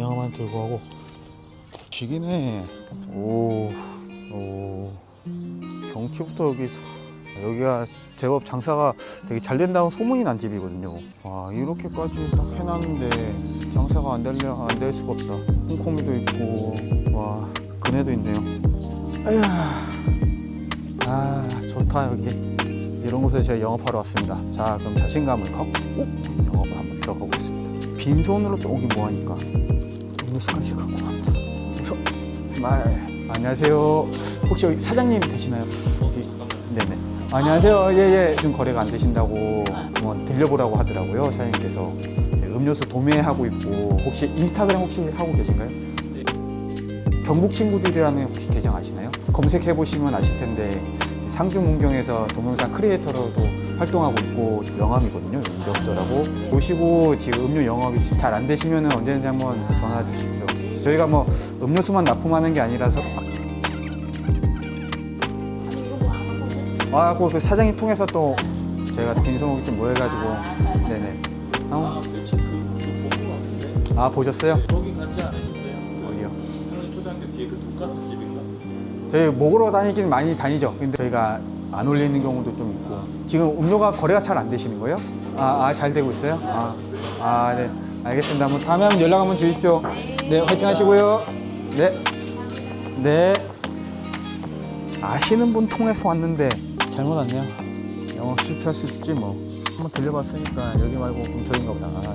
영화만 들고 하고. 지기네. 오, 오. 경치부터 여기 여기가 제법 장사가 되게 잘 된다고 소문이 난 집이거든요. 와 이렇게까지 딱 해놨는데 장사가 안 되려 안될 수가 없다. 홍콩이도 있고 와 그네도 있네요. 아휴. 아 좋다 여기. 이런 곳에 제가 영업하러 왔습니다. 자 그럼 자신감을 갖고 영업을 한번 들어가 보겠습니다. 빈손으로 또 오긴 뭐하니까 음료수까지 갖고 갑니다 우선 말 안녕하세요. 혹시 여기 사장님 되시나요? 여기 네네. 안녕하세요. 예예. 좀 거래가 안 되신다고 한번 들려보라고 하더라고요 사장님께서. 네, 음료수 도매하고 있고. 혹시 인스타그램 혹시 하고 계신가요? 경북 친구들이라는 혹시 계정 아시나요? 검색해 보시면 아실 텐데 상주 문경에서 동영상 크리에이터로도 활동하고 있고 영암이거든요. 이력서라고 보시고 지금 음료 영업이 잘 안 되시면 언제든지 한번 전화 주십시오. 저희가 뭐 음료수만 납품하는 게 아니라서 아, 그 사장님 통해서 또 제가 빈손목이 좀 모여가지고 네네. 아, 그, 그 본거 같은데 아 보셨어요? 거기 갔지 않으셨어요? 어디요? 상원 초등학교 뒤에 그 돈가스 집인가? 저희 먹으러 다니긴 많이 다니죠. 근데 저희가 안 올리는 경우도 좀 있고. 지금 음료가 거래가 잘 안 되시는 거예요? 아, 아, 잘 되고 있어요? 아, 아, 네. 알겠습니다. 한번 다음에 한번 연락 한번 주십시오. 네, 화이팅 하시고요. 네. 네. 아시는 분 통해서 왔는데 잘못 왔네요. 영업 실패할 수 있지 뭐. 한번 들려봤으니까 여기 말고 그럼 저인가 보다. 아,